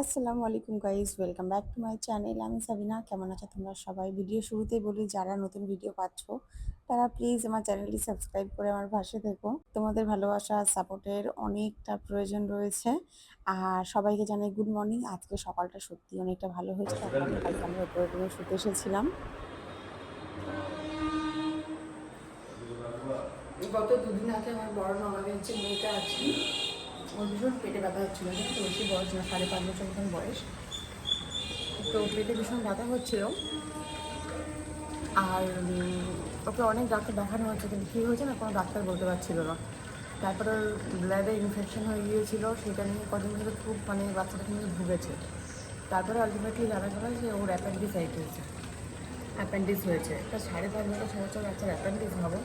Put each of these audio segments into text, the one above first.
আসসালামু আলাইকুম guys welcome back to my channel আমি সাবিনা কেমন আছো তোমরা সবাই? ভিডিও শুরুতেই বলি যারা নতুন ভিডিও পাচ্ছ তারা প্লিজ আমার চ্যানেলটি সাবস্ক্রাইব করে আমার পাশে থেকো। তোমাদের ভালোবাসা সাপোর্টের অনেকটা প্রয়োজন রয়েছে। আর সবাইকে জানাই গুড মর্নিং আজকে সকালটা সত্যি অনেকটা ভালো হয়েছে। কালকে আমরা উপরে রুমে শুতে এসেছিলাম। গত দুদিন আগে আমার বড় ননদের যে মেয়েটা আছে ওর ভীষণ পেটে ব্যথা হচ্ছিল কিন্তু বেশি বয়স না সাড়ে পাঁচ বছর মতন বয়স। তো পেটে ভীষণ ব্যথা হচ্ছিল। আর ওকে অনেক ডাক্তার দেখানো হচ্ছে কিন্তু কী হয়েছে না কোনো ডাক্তার বলতে পারছিল না। তারপরে ওর ব্লাডে ইনফেকশন হয়ে গিয়েছিল সেটা নিয়ে কদিন ধরে খুব মানে বাচ্চাটা কিন্তু ভুগেছে। তারপরে আলটিমেটলি জানা গেল যে ওর অ্যাপেন্ডিসাইট হয়েছে। অ্যাপেন্ডিক্স হয়েছে। একটা সাড়ে পাঁচ বছর ছ বছর বাচ্চার অ্যাপেন্ডিক্স হবে।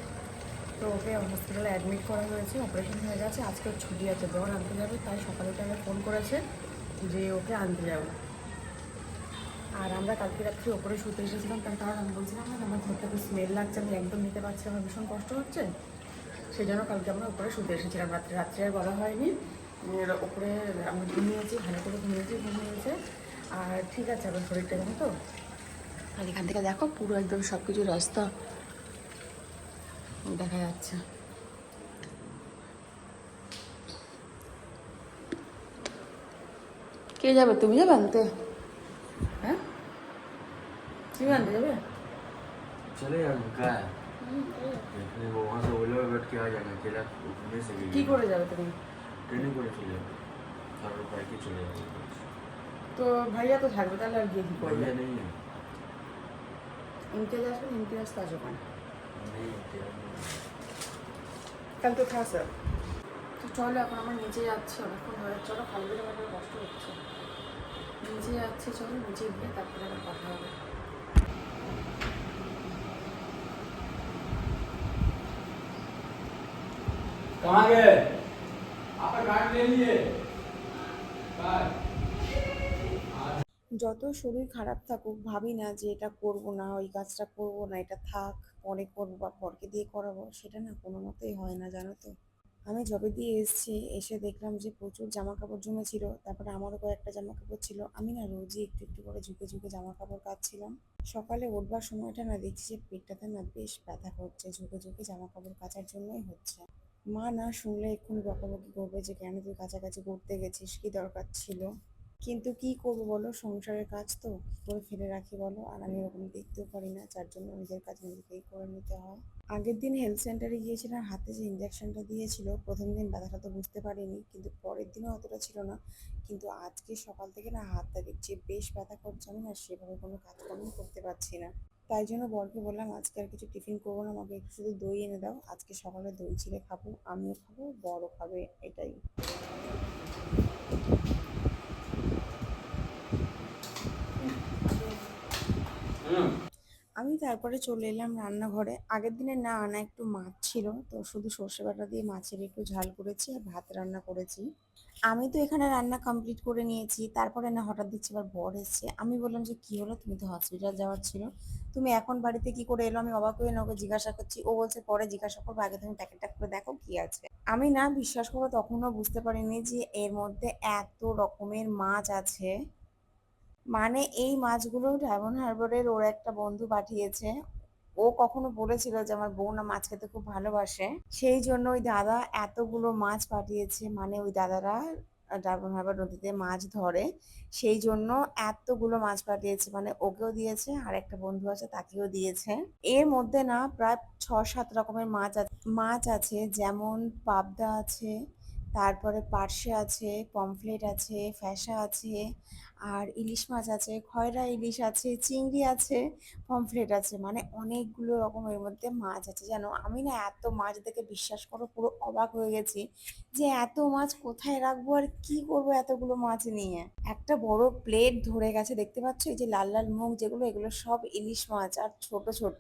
তো ওকে হসপিটালে অ্যাডমিট করা হয়েছে অপারেশন হয়ে গেছে। আজকে ছুটি আছে, জ্বর আনতে যাবে, তাই সকালে তাহলে ফোন করেছে যে ওকে আনতে যাব। আর আমরা কালকে রাত্রি ওপরে শুতে এসেছিলাম, তার কারণ আমি বলছিলাম না আমার ঘর থেকে স্মেল লাগছে, আমি একদম নিতে পারছি আমার ভীষণ কষ্ট হচ্ছে। সেই জন্য কালকে আমরা ওপরে শুতে এসেছিলাম, রাত্রে রাত্রে আর বলা হয়নি। ওপরে আমরা ঘুমিয়েছি, ভালো করে ঘুমিয়েছি, ঘুমিয়েছে। আর ঠিক আছে, আমার শরীরটা জানো তো? আর এখান থেকে দেখো, পুরো একদম সব কিছু রাস্তা। দেখা যাচ্ছে কে যাবে তুমি যাবে আনতে হ্যাঁ তুমি আনতে যাবে चले यार क्या है देखने वो वहाँ से ओले में बैठ के आ जाएगा अकेला घूमने से কি করে যাবে তুমি ट्रेनिंग করে চলে যাবে চার रुपए की चले जाएगा তো ভাইয়া তো থাকবে তাহলে আর গিয়ে কি করবে भैया नहीं है ইমতিয়াজ আসবে ইমতিয়াজ তো আসবে না नहीं तेरा नहीं है। কাল তো খাস তো চলো এখন আমার নিচে যাচ্ছি অনেকক্ষণ হয়ে চলো খালি পেটে আমার কষ্ট হচ্ছে নিচে যাচ্ছি চলো নিচে গিয়ে তারপরে আবার কথা হবে कहाँ गए आपका कार्ड ले लिए कार्ड যত শরীর খারাপ থাকুক ভাবি না যে এটা করব না ওই কাজটা করব না এটা থাক পরে করব বা পরকে দিয়ে করাবো, সেটা না কোনো মতেই হয় না, জানো তো। আমি যবে দিয়ে এসেছি, এসে দেখলাম যে প্রচুর জামা কাপড় জমেছিল, তারপরে আমারও কয়েকটা জামা কাপড় ছিল। আমি না রোজই একটু একটু করে ঝুঁকে ঝুঁকে জামা কাপড় কাচ্ছিলাম। সকালে উঠবার সময়টা না দেখছি যে পেটটাতে না বেশ ব্যথা করছে, ঝুঁকে ঝুঁকে জামা কাপড় কাচার জন্যই হচ্ছে। মা না শুনলে এক্ষুনি বকাবকি করবে যে, কেন তুই কাছাকাছি করতে গেছিস? কি দরকার ছিল? কিন্তু কি করব বলো? সংসারের কাজ তো করে ফেলে রাখি বলো? আর আমি ওরকম দেখতেও পারি না, যার জন্য নিজের কাজ নিজেকেই করে নিতে হয়। আগের দিন হেলথ সেন্টারে গিয়েছিলাম, হাতে যে ইঞ্জেকশনটা দিয়েছিল, প্রথম দিন ব্যথাটা তো বুঝতে পারিনি, কিন্তু পরের দিনও অতটা ছিল না। কিন্তু আজকে সকাল থেকে না হাতটা দেখছি, বেশ ব্যথা করছে আমি না সেভাবে কোনো কাজকর্ম করতে পারছি না। তাই জন্য বরকে বললাম, আজকে আর কিছু টিফিন করব না, আমাকে একটু শুধু দই এনে দাও। আজকে সকালে দই চিড়ে খাব, আমিও খাব বড়ও খাবে, এটাই। আমি তারপরে চলে এলাম রান্নাঘরে। আগের দিনে না আনা একটু মাছ ছিল, তো শুধু সর্ষে বাটা দিয়ে মাছের একটু ঝাল করেছি আর ভাত রান্না করেছি। আমি তো এখানে রান্না কমপ্লিট করে নিয়েছি, তারপরে না হঠাৎ দেখছি আবার বর এসছে। আমি বললাম যে, কি হলো? তুমি তো হসপিটাল যাওয়ার ছিল। তুমি এখন বাড়িতে কি করে এলো? আমি অবাক হয়ে ওকে জিজ্ঞাসা করছি। ও বলছে, পরে জিজ্ঞাসা করব, আগে তুমি প্যাকেটটা করে দেখো কি আছে। আমি না বিশ্বাস করব তখনও বুঝতে পারিনি যে এর মধ্যে এত রকমের মাছ আছে। মানে এই মাছগুলো ডায়মন্ড হারবারের ওর একটা বন্ধু পাঠিয়েছে। ও কখনো বলেছিল যে আমার বউ না মাছ খেতে খুব ভালোবাসে। সেই জন্য ওই দাদা এতগুলো মাছ পাঠিয়েছে মানে ওই দাদারা ডায়মন্ড হারবার নদীতে মাছ ধরে। সেই জন্য এতগুলো মাছ পাঠিয়েছে মানে ওকেও দিয়েছে আর একটা বন্ধু আছে তাকেও দিয়েছে। এর মধ্যে না প্রায় ছ সাত রকমের মাছ আছে মাছ আছে, যেমন পাবদা আছে তারপরে পার্শে আছে, পমফ্লেট আছে, ফ্যাসা আছে, আর ইলিশ মাছ আছে, খয়রা ইলিশ আছে, চিংড়ি আছে, পমফ্লেট আছে। মানে অনেকগুলো রকমের মধ্যে মাছ আছে। জানো, আমি না এত মাছ দেখে বিশ্বাস করো, পুরো অবাক হয়ে গেছি যে এত মাছ কোথায় রাখব আর কি করব এতগুলো মাছ নিয়ে। একটা বড় প্লেট ধরে গেছে, দেখতে পাচ্ছ? এই যে লাল লাল মুখ যেগুলো, এগুলো সব ইলিশ মাছ, আর ছোট ছোট।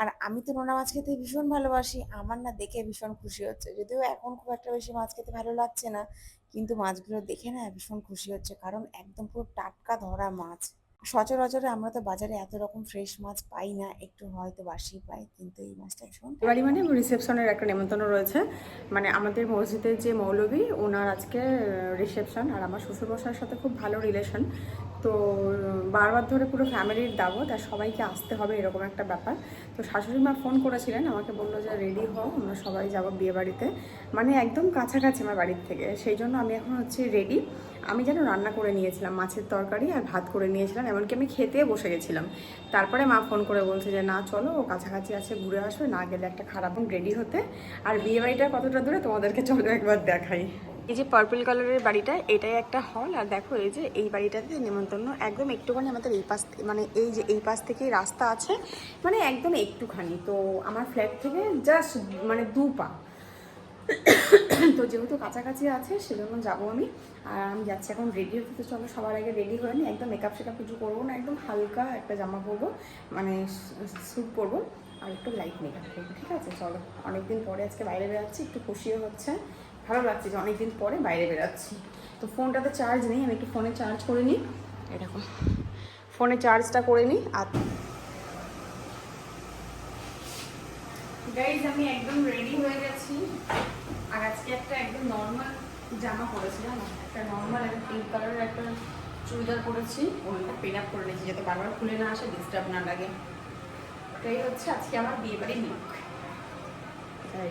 আর আমি তো নোনা মাছ খেতে ভীষণ ভালোবাসি। আমার না দেখে ভীষণ খুশি হচ্ছে। যদিও এখন খুব একটা বেশি মাছ খেতে ভালো লাগছে না, কিন্তু মাছগুলো দেখে না ভীষণ খুশি হচ্ছে। কারণ একদম পুরো টাটকা ধরা মাছ। সচরাচর আমরা তো বাজারে এত রকম ফ্রেশ মাছ পাই না, একটু হয়তো বাসি পাই, কিন্তু এই মাছটা ভীষণ বাড়ি মানে রিসেপশনের একটা নেমন্তন্ন রয়েছে। মানে আমাদের মসজিদের যে মৌলবী ওনার আজকে রিসেপশন আর আমার শ্বশুরমশাইয়ের সাথে খুব ভালো রিলেশন তো, বারবার ধরে পুরো ফ্যামিলির দাওয়াত আর সবাইকে আসতে হবে এরকম একটা ব্যাপার। তো শাশুড়ি মা ফোন করেছিলেন, আমাকে বলল যে, রেডি হও, আমরা সবাই যাব বিয়ে বাড়িতে মানে একদম কাছাকাছি আমার বাড়ির থেকে। সেই জন্য আমি এখন হচ্ছে রেডি। আমি যেন রান্না করে নিয়েছিলাম, মাছের তরকারি আর ভাত করে নিয়েছিলাম, এমনকি আমি খেতে বসে গেছিলাম। তারপরে মা ফোন করে বলছে যে, না, চলো, ও কাছাকাছি আছে, ঘুরে আসবে, না গেলে একটা খারাপ রেডি হতে। আর বিয়ে বাড়িটা কতটা দূরে তোমাদেরকে চলো একবার দেখাই। এই যে পার্পল কালারের বাড়িটা, এটাই একটা হল আর দেখো এই যে এই বাড়িটাতে নেমন্তন্ন একদম একটুখানি আমাদের এই পাশ মানে এই যে এই পাশ থেকেই রাস্তা আছে মানে একদম একটুখানি। তো আমার ফ্ল্যাট থেকে জাস্ট মানে দু পা। তো যেহেতু কাছাকাছি আছে, সেজন্য যাব আমি। আর আমি যাচ্ছি এখন রেডি হতে। তো চলো, সবার আগে রেডি হয়ে নি একদম মেকআপ শেকআপ কিছু করব না, একদম হালকা একটা জামা পরবো মানে স্যুট পরবো, আর একটু লাইট মেকআপ করব ঠিক আছে? চলো, অনেকদিন পরে আজকে বাইরে বেরোচ্ছি, একটু খুশিও হচ্ছে। ভালো লাগছে যে অনেকদিন পরে বাইরে বেরাচ্ছি। তো ফোনটাতে চার্জ নেই আমি একটু ফোনে চার্জ করে নিই। এরকম ফোনে চার্জটা করে নিই আর গাইজ আমি একদম রেডি হয়ে গেছি। আর আজকে একটা একদম নর্মাল জামা পরেছি জানো? একটা নর্মাল একটা পিঙ্ক কালারের একটা চুড়িদার পরেছি। ওটা পেন আপ করে নিয়েছি যাতে বারবার খুলে না আসে ডিস্টার্ব না লাগে। এটাই হচ্ছে আজকে আমার বিয়ে বাড়ির লুক তাই।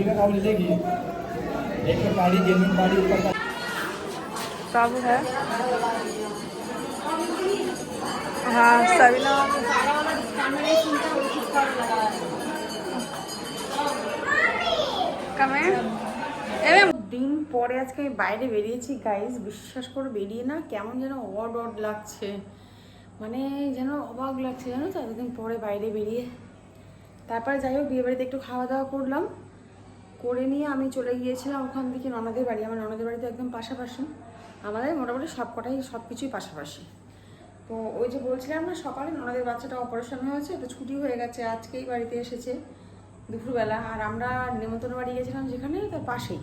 हबीबा हबीबा का लेगी एक तो गाड़ी जेनविन गाड़ी ऊपर का सब है हाँ सभी দিন পরে আজকে আমি বাইরে বেরিয়েছি গাইজ বিশ্বাস করে বেরিয়ে না কেমন যেন অড অড লাগছে মানে যেন অবাক লাগছে জানো তো এতদিন পরে বাইরে বেরিয়ে তারপরে যাই হোক বিয়ে বাড়িতে একটু খাওয়া দাওয়া করলাম করে নিয়ে আমি চলে গিয়েছিলাম ওখান থেকে ননদের বাড়ি। আমার ননদের বাড়িতে একদম পাশাপাশি। আমাদের মোটামুটি সব কটাই সব কিছুই পাশাপাশি। তো ওই যে বলছিলাম না, সকালে ননদের বাচ্চাটা অপারেশন হয়েছে, তো ছুটি হয়ে গেছে। আজকেই বাড়িতে এসেছে দুপুরবেলা। আর আমরা নেমন্তন্ন বাড়ি গেছিলাম যেখানে, তার পাশেই।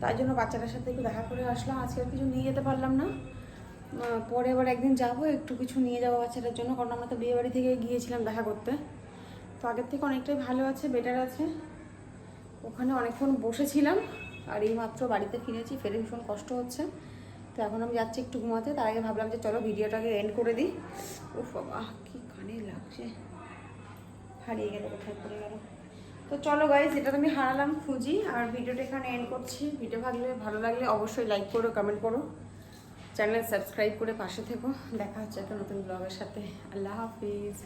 তাই জন্য বাচ্চাটার সাথে একটু দেখা করে আসলাম। আজকে আর কিছু নিয়ে যেতে পারলাম না। পরে এবার একদিন যাব, একটু কিছু নিয়ে যাব বাচ্চাটার জন্য। কারণ আমরা তো বিয়ে বাড়ি থেকে গিয়েছিলাম দেখা করতে। তো আগের থেকে অনেকটাই ভালো আছে বেটার আছে। ওখানে অনেকক্ষণ বসেছিলাম, আর এই মাত্র বাড়িতে ফিরেছি, ফেরে ভীষণ কষ্ট হচ্ছে। তো এখন আমি যাচ্ছি একটু ঘুমাতে, তার আগে ভাবলাম যে চলো ভিডিওটাকে এন্ড করে দিই। উফ বাবা, কি কানে লাগছে। হারিয়ে গেল কোথায় পড়ে গেল। তো চলো গাইজ তো আমি হারালাম, খুঁজি, আর ভিডিওটা এখানে এন্ড করছি। ভিডিও ভালো ভালো লাগলে অবশ্যই লাইক করো কমেন্ট করো। চ্যানেল সাবস্ক্রাইব করে পাশে থেকো। দেখা হচ্ছে একটা নতুন ব্লগের সাথে। আল্লাহ হাফিজ।